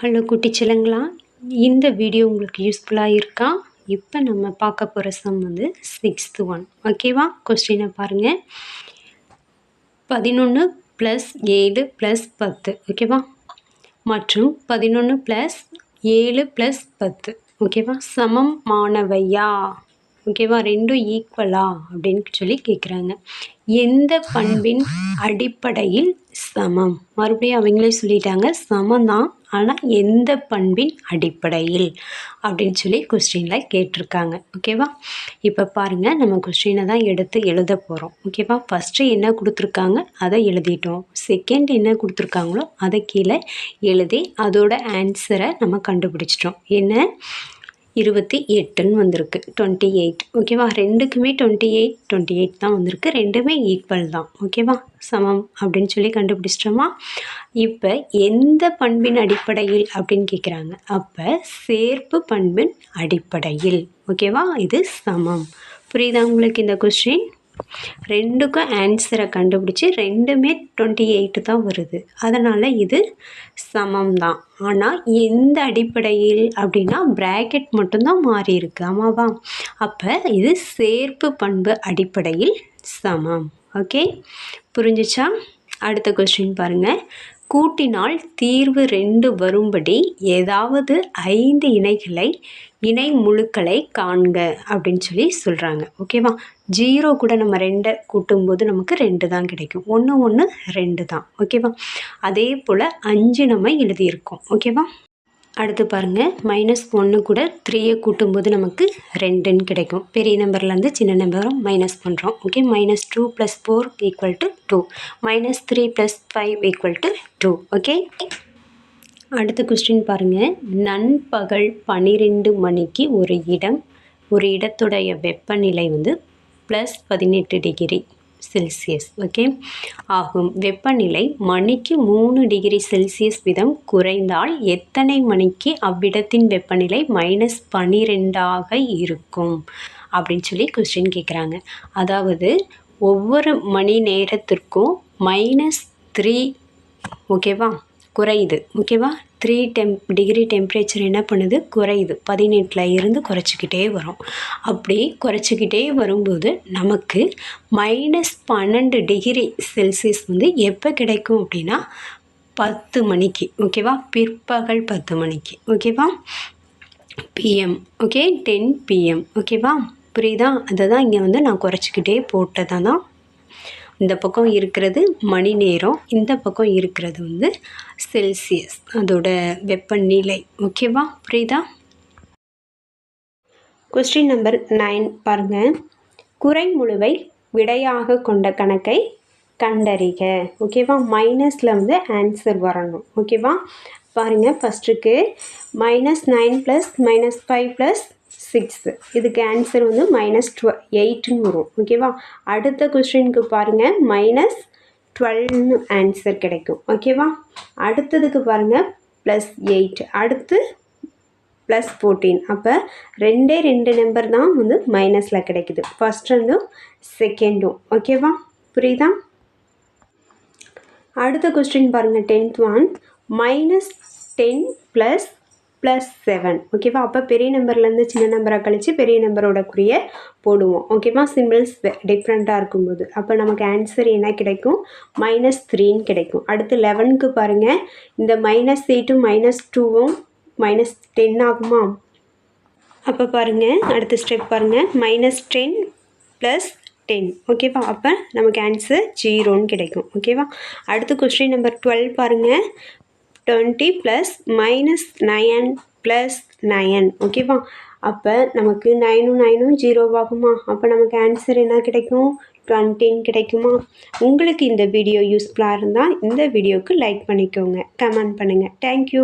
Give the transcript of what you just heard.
Hello குட்டிச்சிலங்களா இந்த video உங்களுக்கு யூஸ்ஃபுல்லாக இருக்கா? இப்போ நம்ம பார்க்க போகிற சம் வந்து சிக்ஸ்த்து ஒன் ஓகேவா கொஸ்டினை பாருங்கள் பதினொன்று ப்ளஸ் ஏழு ப்ளஸ் பத்து. ஓகேவா மற்றும் பதினொன்று ப்ளஸ் ஏழு ப்ளஸ் பத்து. ஓகேவா சமம் மாணவையா? ஓகேவா? ரெண்டும் ஈக்குவலா அப்படின்னு சொல்லி கேட்குறாங்க எந்த பண்பின் அடிப்படையில் சமம்? மறுபடியும் அவங்களே சொல்லிட்டாங்க சமம் தான். ஆனால் எந்த பண்பின் அடிப்படையில்? அப்படின்னு சொல்லி கொஸ்டினில் கேட்டிருக்காங்க. ஓகேவா? இப்போ பாருங்கள் நம்ம கொஸ்டினை தான் எடுத்து எழுத போகிறோம் ஓகேவா? ஃபஸ்ட்டு என்ன கொடுத்துருக்காங்க? அதை எழுதிட்டோம். செகண்ட் என்ன கொடுத்துருக்காங்களோ அதை கீழே எழுதி அதோட ஆன்சரை நம்ம கண்டுபிடிச்சிட்டோம். என்ன? இருபத்தி எட்டுன்னு வந்திருக்கு. டுவெண்ட்டி எயிட் ஓகேவா ரெண்டுக்குமே டுவெண்ட்டி எயிட் டுவெண்ட்டி எயிட் தான் வந்திருக்கு. ரெண்டுமே ஈக்குவல் தான். ஓகேவா சமம் அப்படின்னு சொல்லி கண்டுபிடிச்சிட்டோமா? இப்போ எந்த பண்பின் அடிப்படையில் அப்படின்னு கேட்குறாங்க அப்போ சேர்ப்பு பண்பின் அடிப்படையில். ஓகேவா இது சமம். புரியுதா உங்களுக்கு இந்த கொஸ்டின் ரெண்டுக்கும் ஆன்சரை கண்டுபிடிச்சி ரெண்டுமே டுவெண்ட்டி எயிட்டு தான் வருது. அதனால் இது சமம் தான் ஆனால் எந்த அடிப்படையில் அப்படின்னா ப்ராக்கெட் மட்டும்தான் மாறி இருக்கு ஆமாவா? அப்போ இது சேர்ப்பு பண்பு அடிப்படையில் சமம். ஓகே புரிஞ்சிச்சா? அடுத்த கொஸ்டின் பாருங்கள் கூட்டினால் தீர்வு ரெண்டு வரும்படி ஏதாவது ஐந்து இணைகளை இணை முழுக்களை காண்க அப்படின்னு சொல்லி சொல்கிறாங்க ஓகேவா ஜீரோ கூட நம்ம ரெண்டை கூட்டும்போது நமக்கு ரெண்டு தான் கிடைக்கும். ஒன்று ஒன்று ரெண்டு தான். ஓகேவா அதே போல் அஞ்சு நம்ம எழுதியிருக்கோம். ஓகேவா அடுத்து பாருங்கள் மைனஸ் ஒன்று கூட த்ரீயை கூட்டும்போது நமக்கு ரெண்டுன்னு கிடைக்கும். பெரிய நம்பர்லேருந்து சின்ன நம்பரும் மைனஸ் பண்ணுறோம் okay minus two plus four equal to two minus three plus five equal to two okay அடுத்த கொஸ்டின் பாருங்கள் நண்பகல் பன்னிரெண்டு மணிக்கு ஒரு இடம் ஒரு இடத்துடைய வெப்பநிலை வந்து ப்ளஸ் பதினெட்டு டிகிரி செல்சியஸ் ஓகே ஆகும். வெப்பநிலை மணிக்கு மூணு டிகிரி செல்சியஸ் வீதம். குறைந்தால் எத்தனை மணிக்கு அவ்விடத்தின் வெப்பநிலை மைனஸ் பன்னிரெண்டாக இருக்கும்? அப்படின்னு சொல்லி கொஸ்டின் கேட்குறாங்க அதாவது ஒவ்வொரு மணி நேரத்திற்கும் மைனஸ் த்ரீ ஓகேவா குறையுது ஓகேவா? த்ரீ டெம் டிகிரி டெம்ப்ரேச்சர் என்ன பண்ணுது? குறையுது. பதினெட்டில் இருந்து குறைச்சிக்கிட்டே வரும். அப்படி குறைச்சிக்கிட்டே வரும்போது நமக்கு மைனஸ் பன்னெண்டு டிகிரி செல்சியஸ் வந்து எப்போ கிடைக்கும் அப்படின்னா பத்து மணிக்கு ஓகேவா? பிற்பகல் பத்து மணிக்கு ஓகேவா? PM okay? டென் பிஎம் ஓகேவா? புரியுதா? அதை தான் இங்கே வந்து நான் குறைச்சிக்கிட்டே போட்டதான் தான் இந்த பக்கம் இருக்கிறது மணி நேரம் இந்த பக்கம் இருக்கிறது வந்து செல்சியஸ் அதோட வெப்பநிலை ஓகேவா? புரியுதா? கொஸ்டின் நம்பர் நைன் பாருங்கள் குறைமுழுவை விடையாக கொண்ட கணக்கை கண்டறிக. ஓகேவா? மைனஸில் வந்து ஆன்சர் வரணும். ஓகேவா? பாருங்கள் ஃபஸ்ட்டுக்கு minus nine plus minus five plus six இதுக்கு ஆன்சர் வந்து மைனஸ் டுவ எயிட்டுன்னு வரும். ஓகேவா அடுத்த கொஸ்டினுக்கு பாருங்கள் மைனஸ் டுவெல்னு ஆன்சர் கிடைக்கும். ஓகேவா அடுத்ததுக்கு பாருங்கள் ப்ளஸ் எயிட் அடுத்து ப்ளஸ் ஃபோர்டீன் அப்போ ரெண்டே ரெண்டு நம்பர் தான் வந்து மைனஸில் கிடைக்குது. ஃபஸ்ட் ரெண்டும் செகண்டும் ஓகேவா புரியுதா? அடுத்த கொஸ்டின் பாருங்கள் tenth one minus ten plus plus seven ஓகேவா அப்போ பெரிய நம்பர்லேருந்து சின்ன நம்பரை கழித்து பெரிய நம்பரோட குறிய போடுவோம். ஓகேவா சிம்பிள்ஸ் டிஃப்ரெண்ட்டாக இருக்கும்போது. அப்போ நமக்கு ஆன்சர் என்ன கிடைக்கும்? மைனஸ் த்ரீன்னு கிடைக்கும். அடுத்து லெவனுக்கு பாருங்கள் இந்த மைனஸ் எயிட்டும் மைனஸ் டூவும் மைனஸ் டென் ஆகுமா? அப்போ பாருங்கள் அடுத்த ஸ்டெப் பாருங்கள் மைனஸ் டென் ப்ளஸ் டென் ஓகேவா அப்போ நமக்கு ஆன்சர் ஜீரோன்னு கிடைக்கும். ஓகேவா அடுத்து கொஸ்டின் நம்பர் டுவெல் பாருங்கள் twenty plus minus nine plus nine ஓகேவா அப்போ நமக்கு நைனும் நைனும் ஜீரோவாகுமா அப்போ நமக்கு ஆன்சர் என்ன கிடைக்கும்? டுவெண்ட்டின்னு கிடைக்குமா? உங்களுக்கு இந்த வீடியோ யூஸ்ஃபுல்லாக இருந்தால் இந்த வீடியோவுக்கு லைக் பண்ணிக்கோங்க. கமெண்ட் பண்ணுங்கள் தேங்க்யூ